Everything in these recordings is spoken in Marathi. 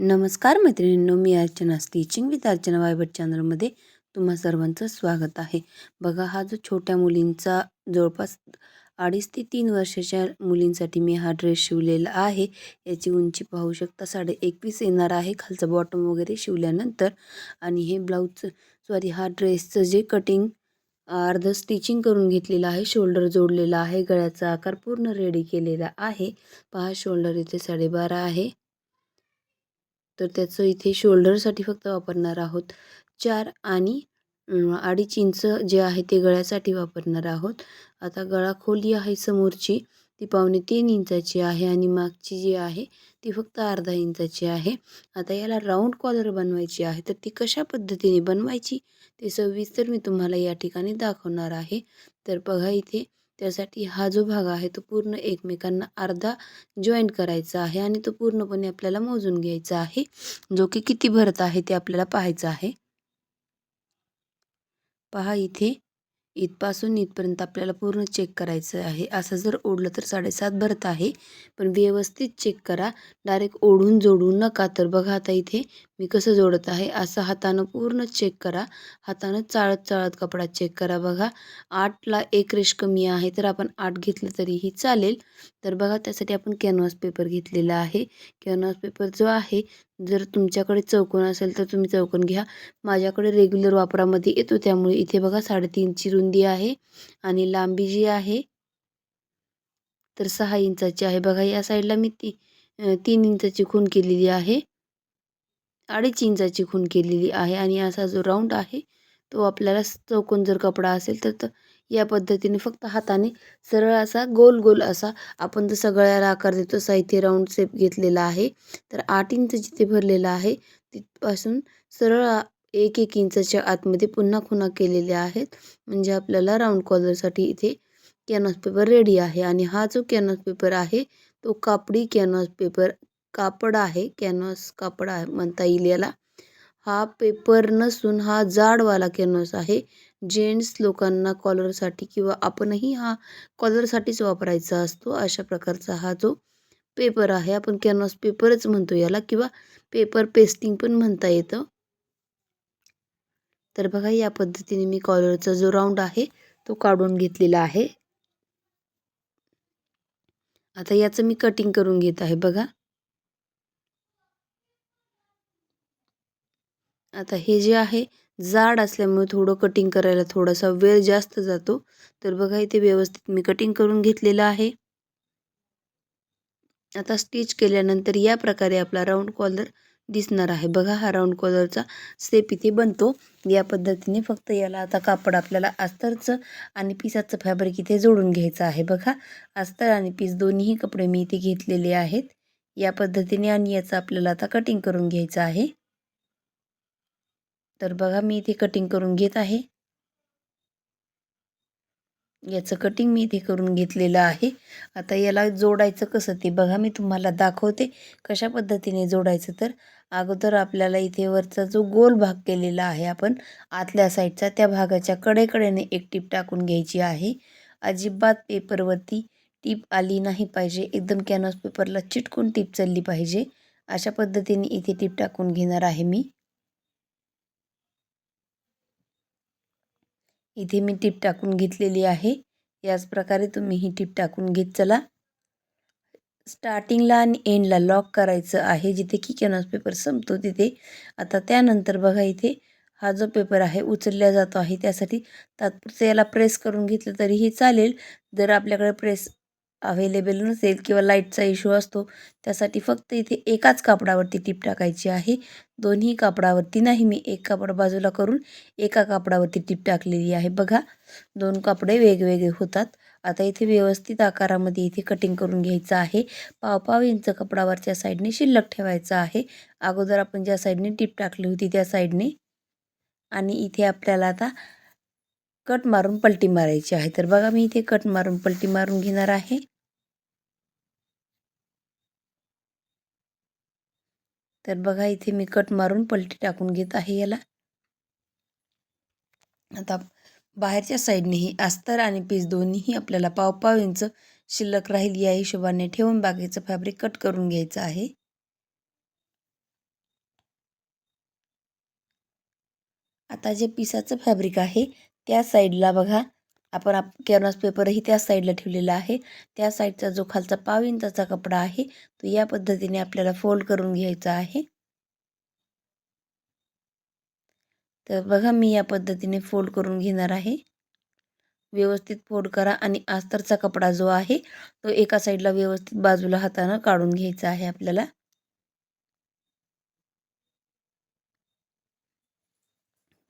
नमस्कार मैत्रिणींनो मी अर्चना स्टिचिंग विथ अर्चना वायबट चॅनलमध्ये तुम्हा सर्वांचं स्वागत आहे. बघा हा जो छोट्या मुलींचा जवळपास अडीच ते तीन वर्षाच्या मुलींसाठी मी हा ड्रेस शिवलेला आहे. याची उंची पाहू शकता साडे एकवीस येणार आहे खालचं बॉटम वगैरे शिवल्यानंतर. आणि हे ब्लाऊजचं सॉरी हा ड्रेसचं जे कटिंग अर्ध स्टिचिंग करून घेतलेलं आहे शोल्डर जोडलेला आहे गळ्याचा आकार पूर्ण रेडी केलेला आहे. पहा शोल्डर इथे साडेबारा आहे. तर त्याचं इथे शोल्डरसाठी फक्त वापरणार आहोत. चार आणि अडीच इंच जे आहे ते गळ्यासाठी वापरणार आहोत. आता गळा खोली आहे समोरची ती पावणे तीन इंचाची आहे आणि मागची जी आहे ती फक्त अर्धा इंचाची आहे. आता याला राऊंड कॉलर बनवायची आहे तर ती कशा पद्धतीने बनवायची ते सविस्तर मी तुम्हाला या ठिकाणी दाखवणार आहे. तर बघा इथे त्यासाठी हा जो भाग आहे तो पूर्ण एकमेकांना अर्धा जॉईंट करायचा आहे आणि तो पूर्णपणे आपल्याला मोजून घ्यायचा आहे. जो की किती भरत आहे ते आपल्याला पाहायचं आहे. पहा इथे इथपासून इथपर्यंत आपल्याला पूर्ण चेक करायचं आहे. असं जर ओढलं तर साडेसात भरत आहे. पण व्यवस्थित चेक करा. डायरेक्ट ओढून जोडू नका. तर बघा आता इथे मी कसं जोडत आहे असं हातानं पूर्ण चेक करा. हातानं चाळत चाळत कपडा चेक करा बघा. आठला एक रेश कमी आहे तर आपण आठ घेतलं तरीही चालेल. तर बघा त्यासाठी आपण कॅनव्हास पेपर घेतलेला आहे. कॅनव्हास पेपर जो आहे जर तुमच्याकडे चौकोन असेल तर तुम्ही चौकोन घ्या. माझ्याकडे रेग्युलर वापरामध्ये येतो त्यामुळे इथे बघा साडेतीनची रुंदी आहे आणि लांबी जी आहे तर सहा इंचाची आहे. बघा या साईडला मी ती तीन इंचाची खून केलेली आहे. अडीच इंचाची खून केलेली आहे आणि असा जो राऊंड आहे तो आपल्याला चौकोन जर कपडा असेल तर या पद्धतीने फक्त हाताने सरळ असा गोल गोल असा आपण जर गळ्याला आकार देतो. साहित्य राऊंड शेप घेतलेला आहे. तर आठ इंच जिथे भरलेला आहे. तिथपासून सरळ एक एक इंचाच्या आतमध्ये पुन्हा खुणा केलेल्या आहेत. म्हणजे आपल्याला राऊंड कॉलरसाठी इथे कॅनव्हास पेपर रेडी आहे. आणि हा जो कॅनव्हास पेपर आहे तो कापडी कॅनव्हास पेपर कापड आहे कॅनव्हास कापड आहे म्हणता येईल याला. हा पेपर नसून हा जाडवाला कॅनव्हास आहे. जेंट्स लोकांना कॉलरसाठी किंवा आपणही हा कॉलरसाठीच वापरायचा असतो अशा प्रकारचा हा जो पेपर आहे आपण कॅनव्हास पेपरच म्हणतो याला किंवा पेपर पेस्टिंग पण म्हणता येतं. तर बघा या पद्धतीने मी कॉलरचा जो राऊंड आहे तो काढून घेतलेला आहे. आता याचं मी कटिंग करून घेत आहे बघा. आता हे जे आहे जाड असल्यामुळे थोडं कटिंग करायला थोडासा वेळ जास्त जातो. तर बघा इथे व्यवस्थित मी कटिंग करून घेतलेलं आहे. आता स्टिच केल्यानंतर या प्रकारे आपला राऊंड कॉलर दिसणार आहे. बघा हा राऊंड कॉलरचा स्टेप इथे बनतो. या पद्धतीने फक्त याला आता कापड आपल्याला अस्तरचं आणि पिसाचं फॅब्रिक इथे जोडून घ्यायचं आहे. बघा अस्तर आणि पीस दोन्हीही कपडे मी इथे घेतलेले आहेत. या पद्धतीने आणि याचं आपल्याला आता कटिंग करून घ्यायचं आहे. तर बघा मी इथे कटिंग करून घेत आहे. याचं कटिंग मी इथे करून घेतलेलं आहे. आता याला जोडायचं कसं ते बघा मी तुम्हाला दाखवते कशा पद्धतीने जोडायचं. तर अगोदर आपल्याला इथे वरचा जो गोल भाग केलेला आहे आपण आतल्या साईडचा त्या भागाच्या कडेकडेने एक टीप टाकून घ्यायची आहे. अजिबात पेपरवरती टीप आली नाही पाहिजे. एकदम कॅनव्हास पेपरला चिटकून टीप चालली पाहिजे. अशा पद्धतीने इथे टीप टाकून घेणार आहे मी. इथे मी टीप टाकून घेतलेली आहे. याच प्रकारे तुम्ही ही टीप टाकून घेत चला. स्टार्टिंगला आणि एंडला लॉक करायचं आहे. जिथे की कॅनॉस पेपर संपतो तिथे. आता त्यानंतर बघा इथे हा जो पेपर आहे उचलला जातो आहे त्यासाठी तात्पुरतं याला प्रेस करून घेतलं तरीही चालेल. जर आपल्याकडे प्रेस अवेलेबल नसेल किंवा लाईटचा इश्यू असतो त्यासाठी फक्त इथे एकाच कापडावरती टीप टाकायची आहे. दोन्ही कापडावरती नाही मी एक कापड बाजूला करून एका कापडावरती टीप टाकलेली आहे. बघा दोन कापडे वेगवेगळे होतात. आता इथे व्यवस्थित आकारामध्ये इथे कटिंग करून घ्यायचं आहे. पाव पाव इंच कपडावरच्या साईडने शिल्लक ठेवायचं आहे. अगोदर आपण ज्या साईडने टीप टाकली होती त्या साईडने आणि इथे आपल्याला आता कट मारून पलटी मारायची आहे. तर बघा मी इथे कट मारून पलटी मारून घेणार आहे. तर बघा इथे मी कट मारून पलटी टाकून घेत आहे याला. आता बाहेरच्या साईडनेही अस्तर आणि पीस दोन्हीही आपल्याला पाव पाव इंच शिल्लक राहील या हिशोबाने ठेवून बाकीचं फॅब्रिक कट करून घ्यायचं आहे. आता जे पिसाचं फॅब्रिक आहे त्या साईडला बघा. आपण आप कॅनव्हास पेपरही त्या साईडला ठेवलेला आहे. त्या साईडचा जो खालचा पाव इंचाचा कपडा आहे तो या पद्धतीने आपल्याला फोल्ड करून घ्यायचा आहे. तर बघा मी या पद्धतीने फोल्ड करून घेणार आहे. व्यवस्थित फोल्ड करा आणि आस्तरचा कपडा जो आहे तो एका साईडला व्यवस्थित बाजूला हातानं काढून घ्यायचा आहे आपल्याला.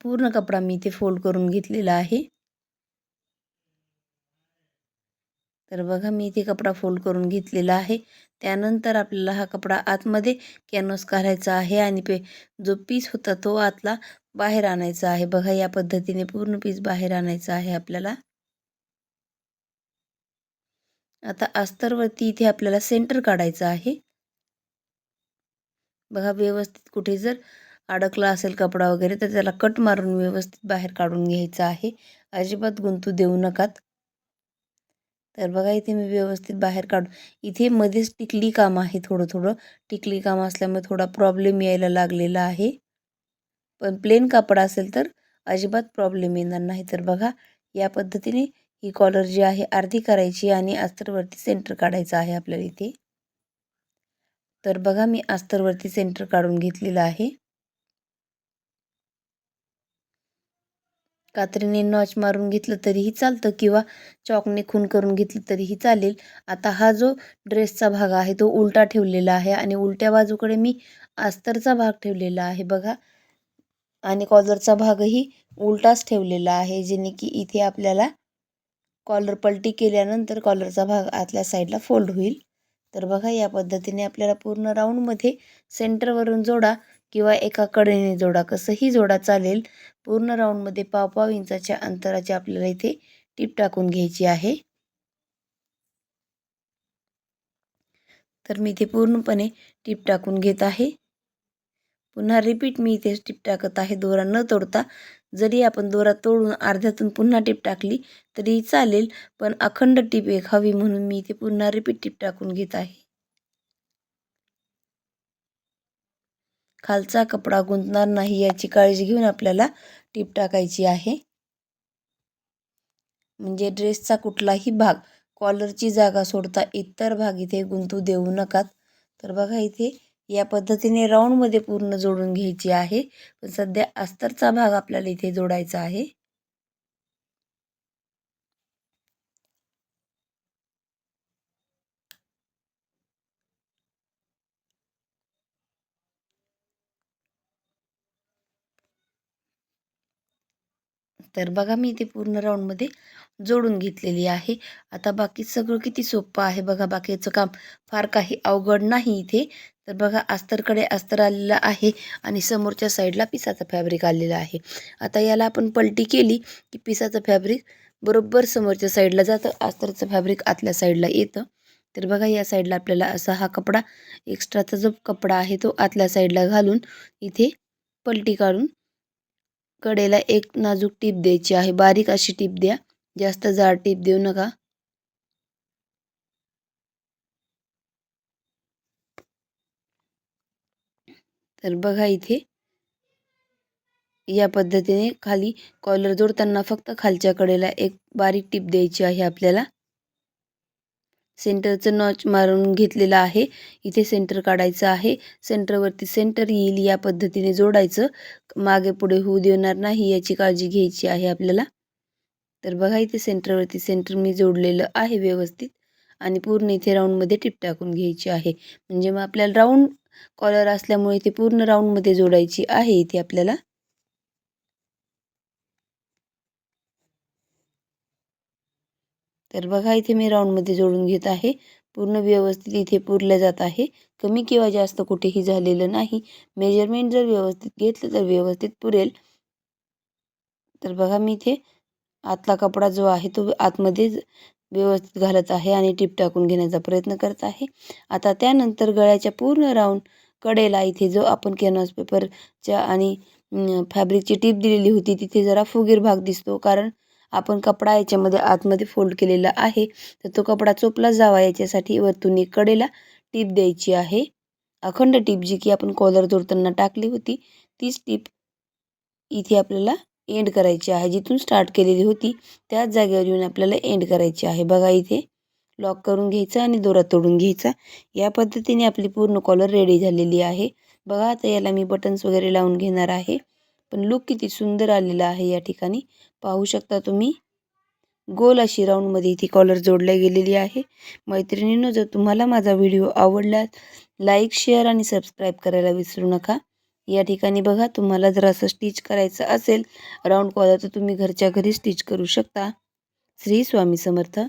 पूर्ण कपडा मी इथे फोल्ड करून घेतलेला आहे. तर बघा मी इथे कपडा फोल्ड करून घेतलेला आहे. त्यानंतर आपल्याला हा कपडा आतमध्ये कॅनव्हास काढायचा आहे आणि पे जो पीस होता तो आतला बाहेर आणायचा आहे. बघा या पद्धतीने पूर्ण पीस बाहेर आणायचा आहे आपल्याला. आता अस्तरवरती इथे आपल्याला सेंटर काढायचं आहे. बघा व्यवस्थित कुठे जर अडकला असेल कपडा वगैरे तर त्याला कट मारून व्यवस्थित बाहेर काढून घ्यायचं आहे. अजिबात गुंतू देऊ नकात. तर बघा इथे मी व्यवस्थित बाहेर काढून इथे मध्येच टिकली काम आहे थोडं थोडं टिकली काम असल्यामुळे थोडा प्रॉब्लेम यायला लागलेला आहे. पण प्लेन कापड असेल तर अजिबात प्रॉब्लेम येणार नाही. तर बघा या पद्धतीने ही कॉलर जी आहे अर्धी करायची आणि अस्तरवरती सेंटर काढायचं आहे आपल्याला इथे. तर बघा मी अस्तरवरती सेंटर काढून घेतलेलं आहे. कात्रीने नॉच मारून घेतलं तरीही चालतं किंवा चॉकने खून करून घेतलं तरीही चालेल. आता हा जो ड्रेसचा भाग आहे तो उलटा ठेवलेला आहे आणि उलट्या बाजूकडे मी अस्तरचा भाग ठेवलेला आहे बघा. आणि कॉलरचा भागही उलटाच ठेवलेला आहे जेणे की इथे आपल्याला कॉलर पलटी केल्यानंतर कॉलरचा भाग आतल्या साईडला फोल्ड होईल. तर बघा या पद्धतीने आपल्याला पूर्ण राऊंडमध्ये सेंटरवरून जोडा किंवा एका कडेने जोडा. कसंही जोडा चालेल पूर्ण राऊंडमध्ये पाव पाव इंचाच्या अंतराची आपल्याला इथे टीप टाकून घ्यायची आहे. तर मी इथे पूर्णपणे टीप टाकून घेत आहे. पुन्हा रिपीट मी इथे टीप टाकत आहे. दोरा न तोडता जरी आपण दोरा तोडून अर्ध्यातून पुन्हा टीप टाकली तरी चालेल पण अखंड टीप एक हवी म्हणून मी इथे पुन्हा रिपीट टीप टाकून घेत आहे. खालचा कपडा गुंतणार नाही याची काळजी घेऊन आपल्याला टीप टाकायची आहे. म्हणजे ड्रेसचा कुठलाही भाग कॉलरची जागा सोडता इतर भाग इथे गुंतू देऊ नकात. तर बघा इथे या पद्धतीने राऊंडमध्ये पूर्ण जोडून घ्यायची आहे. पण सध्या अस्तरचा भाग आपल्याला इथे जोडायचा आहे. तर बघा मी इथे पूर्ण राऊंडमध्ये जोडून घेतलेली आहे. आता बाकी सगळं किती सोपं आहे बघा बाकीचं काम फार काही अवघड नाही इथे. तर बघा अस्तरकडे अस्तर आलेलं आहे आणि समोरच्या साईडला पिसाचं फॅब्रिक आलेलं आहे. आता याला आपण पलटी केली की पिसाचं फॅब्रिक बरोबर समोरच्या साईडला जातं अस्तरचं फॅब्रिक आतल्या साईडला येतं. तर बघा या साईडला आपल्याला असा हा कपडा एक्स्ट्राचा जो कपडा आहे तो आतल्या साईडला घालून इथे पलटी काढून कडेला एक नाजूक टीप द्यायची आहे. बारीक अशी टीप द्या. जास्त जाड टीप देऊ नका. तर बघा इथे. या पद्धतीने खाली कॉलर जोडताना फक्त खालच्या कडेला एक बारीक टीप द्यायची आहे आपल्याला. सेंटरचं नॉच मारून घेतलेलं आहे. इथे सेंटर काढायचं आहे. सेंटरवरती सेंटर येईल या पद्धतीने जोडायचं. मागे पुढे होऊ देणार नाही याची काळजी घ्यायची आहे आपल्याला. तर बघा इथे सेंटरवरती सेंटर मी जोडलेलं आहे व्यवस्थित. आणि पूर्ण इथे राऊंडमध्ये टिप टाकून घ्यायची आहे. म्हणजे मग आपल्याला राऊंड कॉलर असल्यामुळे इथे पूर्ण राऊंडमध्ये जोडायची आहे इथे आपल्याला. तर बघा इथे मी राऊंडमध्ये जोडून घेत आहे. पूर्ण व्यवस्थित इथे पुरलं जात आहे. कमी किंवा जास्त कुठेही झालेलं नाही. मेजरमेंट जर व्यवस्थित घेतलं तर व्यवस्थित पुरेल. तर बघा मी इथे आतला कपडा जो आहे तो आतमध्ये व्यवस्थित घालत आहे आणि टीप टाकून घेण्याचा प्रयत्न करत आहे. आता त्यानंतर गळ्याच्या पूर्ण राऊंड कडेला इथे जो आपण कॅनव्हास पेपरच्या आणि फॅब्रिकची टीप दिलेली होती तिथे जरा फुगीर भाग दिसतो. कारण आपण कपडा याच्यामध्ये आतमध्ये फोल्ड केलेला आहे. तर तो कपडा चोपला जावा याच्यासाठी वरतून एक कडेला टीप द्यायची आहे. अखंड टीप जी की आपण कॉलर जोडताना टाकली होती तीच टीप इथे आपल्याला एंड करायची आहे. जिथून स्टार्ट केलेली होती त्याच जागेवर येऊन आपल्याला एंड करायची आहे. बघा इथे लॉक करून घ्यायचा आणि दोरा तोडून घ्यायचा. या पद्धतीने आपली पूर्ण कॉलर रेडी झालेली आहे. बघा आता याला मी बटन्स वगैरे लावून घेणार आहे. पण लुक किती सुंदर आलेला आहे या ठिकाणी. पाहू शकता तुम्ही. गोल अशी राऊंडमध्ये ती कॉलर जोडल्या गेलेली आहे. मैत्रिणींनो जर तुम्हाला माझा व्हिडिओ आवडला लाईक शेअर आणि सबस्क्राईब करायला विसरू नका. या ठिकाणी बघा तुम्हाला जर असं स्टिच करायचं असेल राऊंड कॉलर तर तुम्ही घरच्या घरी स्टिच करू शकता. श्री स्वामी समर्थ.